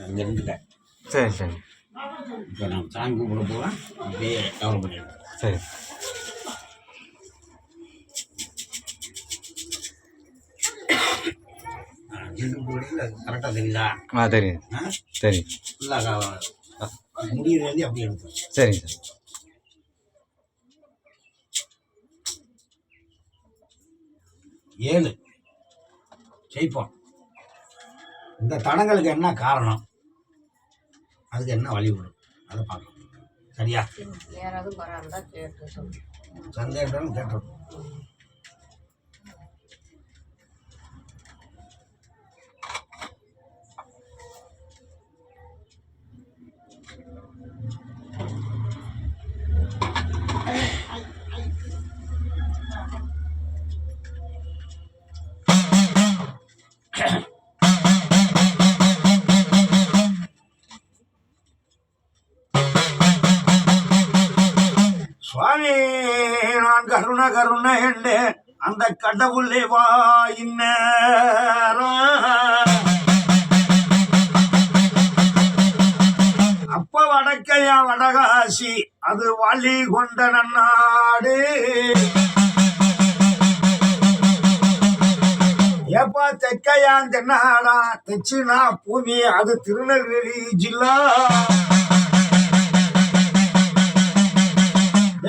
அங்கே இருந்துட்டேன் சரி சரி. இப்போ நான் சாமி கும்பிட போவேன் அப்படியே கவர் பண்ணிடுவேன் சரி. கரெக்டாக தெரியுதா? ஆ தெரியும் ஆ? சரி. ஃபுல்லாக முடியிறது அப்படியே சரிங்க சார். ஏழு. ஜெயிப்போம். இந்த தடங்களுக்கு என்ன காரணம்? அதுக்கு என்ன வழிவிடும்? அதை பார்க்கணும் சரியா? யாராவது சந்தேகம் கேட்டோம் கருண கருண என்று அந்த கடவுளே வா அப்ப வடக்கையா வடகாசி அது வழி கொண்ட நன்னாடு. ஏப்பா தெக்கையான் தென்னாடா தெச்சினா பூமி அது திருநெல்வேலி ஜில்லா.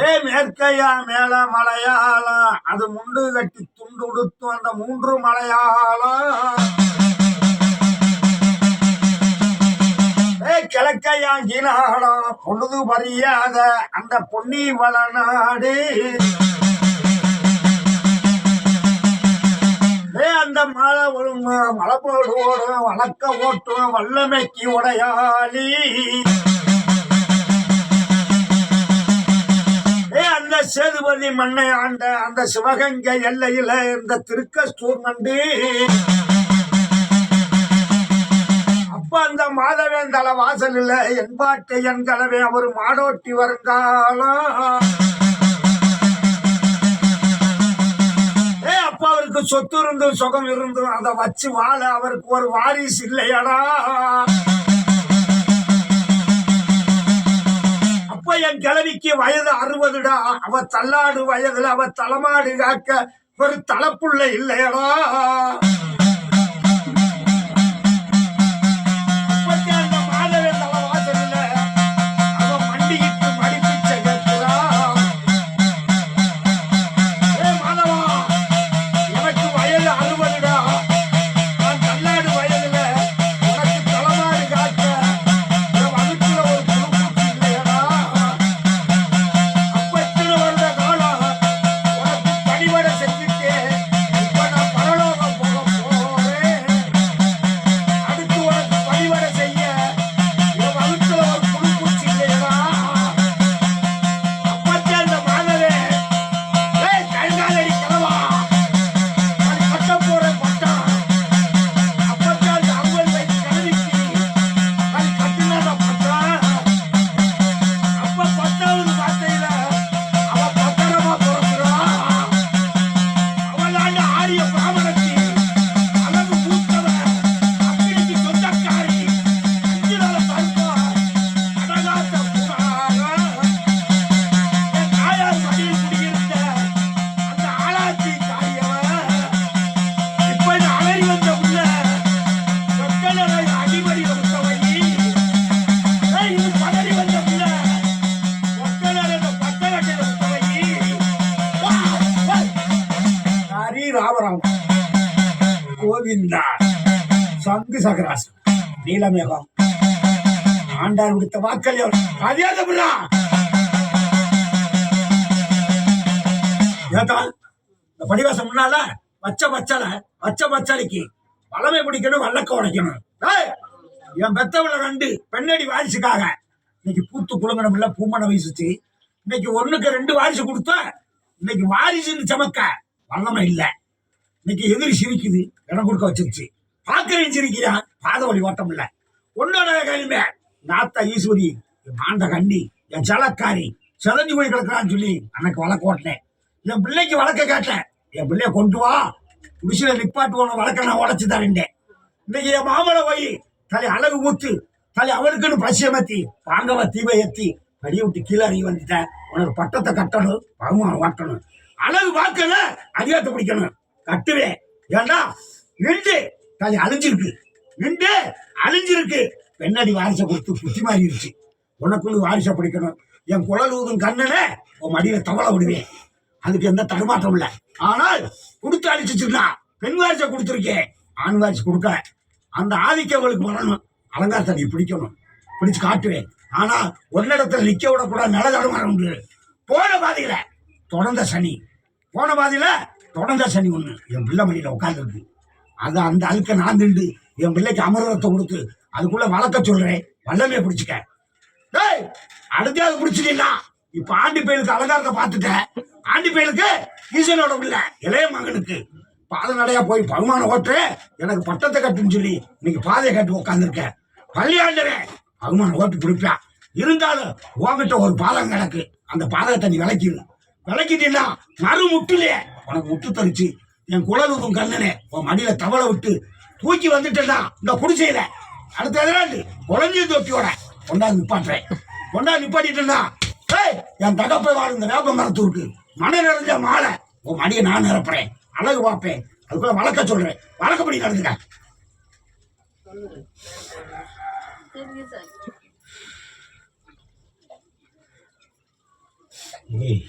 ஏ மேற்கையா மேல மலையாளம் அது முண்டு கட்டி துண்டு உடுத்தும் அந்த மூன்று மலையாளம் ஏ கிழக்கையா கீழாடம் பொழுது பறியாத அந்த பொன்னி வளநாடு. ஏ அந்த மலை ஒரு மலை போடு ஓடும் வழக்க ஓட்டும் வல்லமைக்கு உடையாளி ஏ அந்த சேதுபதி மண்ணை ஆண்ட அந்த சிவகங்கை எல்லையில இந்த திருக்கஸ்தூர் மண்டி. அப்ப அந்த மாதவேந்தல வாசலில் என்பாட்டை என் கலவை அவர் மாடோட்டி வருங்காலம் ஏ அப்ப அவருக்கு சொத்து இருந்தும் சுகம் இருந்தும் அதை வச்சு வாழ அவருக்கு ஒரு வாரிசு இல்லையடா. அப்ப என் கிழவிக்கு வயது அறுபதுடா. அவ தள்ளாடு வயதுல அவ தலைமாடு காக்க ஒரு தலைப்புள்ள இல்லையடா. கோவிந்தா சங்கு சகராசன் நீலமேகம். ஆண்டார் விடுத்த வாக்கள் மரியாதை புள்ளா இந்த படிவாசம் முன்னால வச்ச பச்சலை வச்ச பச்சலைக்கு வளமை பிடிக்கணும் வல்லக்க உடைக்கணும் என் பெத்தவள ரெண்டு பெண்ணடி வாரிசுக்காக இன்னைக்கு பூத்து குழுங்கணும் இல்ல பூமனை வீசுச்சு. இன்னைக்கு ஒண்ணுக்கு ரெண்டு வாரிசு கொடுத்தா இன்னைக்கு வாரிசுன்னு சமக்க வல்லமை இல்லை. இன்னைக்கு எதிரி சிரிக்குது இடம் கொடுக்க வச்சிருச்சு. பாக்குறேன் சிரிக்கிறான் பாத வழி ஓட்டம் இல்ல உன்னோட கையுமே நாத்தா ஈஸ்வரி என் மாண்ட கண்ணி என் ஜலக்காரி செதஞ்சு போய் கிடக்குறான்னு சொல்லி அன்னைக்கு வழக்கு ஓட்டினேன். என் பிள்ளைக்கு வழக்க கேட்டேன் என் பிள்ளைய கொண்டு வா. குடிசில நிப்பாட்டு உன வழக்க நான் உடச்சு தரேன்டேன் இன்னைக்கு என் மாமலை போய் தலை அழகு ஊத்து தலை அவனுக்குன்னு பசியமத்தி வாங்கவ தீவை ஏத்தி அடிய விட்டு கீழே அறிய வந்துட்டேன். உனக்கு பட்டத்தை கட்டணும் பகுமானம் வாட்டணும் அழகு பார்க்கல அதிகாரத்தை பிடிக்கணும். கட்டுவேன் ஏண்டா? நின்று. தலை அழிஞ்சிருக்கு. நின்று. அழிஞ்சிருக்கு. பெண்ணடி வாரிசை கொடுத்து புத்தி மாறிடுச்சு. உனக்குள்ள வாரிசை பிடிக்கணும். என் குழல் ஊதும் உன் மடியில தவளை விடுவேன். அதுக்கு எந்த தடுமாற்றம் இல்லை. ஆனால் கொடுத்து அழிச்சிச்சுன்னா பெண் வாரிசை கொடுத்துருக்கேன். ஆண் வாரிசு கொடுக்க. அந்த ஆதிக்கம் அவளுக்கு வரணும். அலங்காரத்தை நீ பிடிக்கணும். பிடிச்சு காட்டுவேன். ஆனால் ஒன்னிடத்துல நிற்க விடக்கூடாது. நல்ல தடுமாறம் உண்டு. போன பாதையில தொடர்ந்த சனி. போன பாதையில தொடர்ந்த சனி ஒண்ணு. என் பிள்ளை மணியில உட்காந்துருக்கு அது அந்த அழுக்க நான் திண்டு என் பிள்ளைக்கு அமிர்தத்தை கொடுத்து அதுக்குள்ள வளர்க்க சொல்றேன். வல்லமே பிடிச்சிக்க. டேய் அடுத்தாவது பிடிச்சிட்டீங்கன்னா இப்ப ஆண்டி பயலுக்கு அலங்காரத்தை பார்த்துட்டேன் ஆண்டி பயலுக்கு ஈசனோட பிள்ளை இளைய மகனுக்கு. பாத நடையா போய் பகுமானம் ஓட்டு. எனக்கு பட்டத்தை கட்டுன்னு சொல்லி இன்னைக்கு பாதையை கட்டி உட்காந்துருக்கேன் பள்ளியாண்டரே பகுமானம் ஓட்டு பிடிப்பா. இருந்தாலும் உன்கிட்ட ஒரு பாதகம் கிடக்கு. அந்த பாதகத்தை நீ விளக்கிடு விளக்கிட்டீங்கன்னா மறு முட்டுலையே உனக்கு முட்டு தரிச்சு என் குழலுக்கும் கண்ணனே. உன் மடியில தவளை விட்டு தூக்கி வந்துட்டேன்னா இந்த குடிசையில. அடுத்த எதிராண்டு குழந்தை தொட்டியோட கொண்டாந்து நிப்பாட்டுறேன். கொண்டாந்து நிப்பாட்டிட்டேன்னா ஏய் என் தகப்பை வாழ் இந்த வேப்ப மரத்தூருக்கு மன நிறைஞ்ச மாலை. உன் மடியை நான் நிரப்புறேன். அழகு பார்ப்பேன். அதுக்குள்ள வளர்க்க சொல்றேன். வழக்கப்படி நடந்துக்க. ஏய்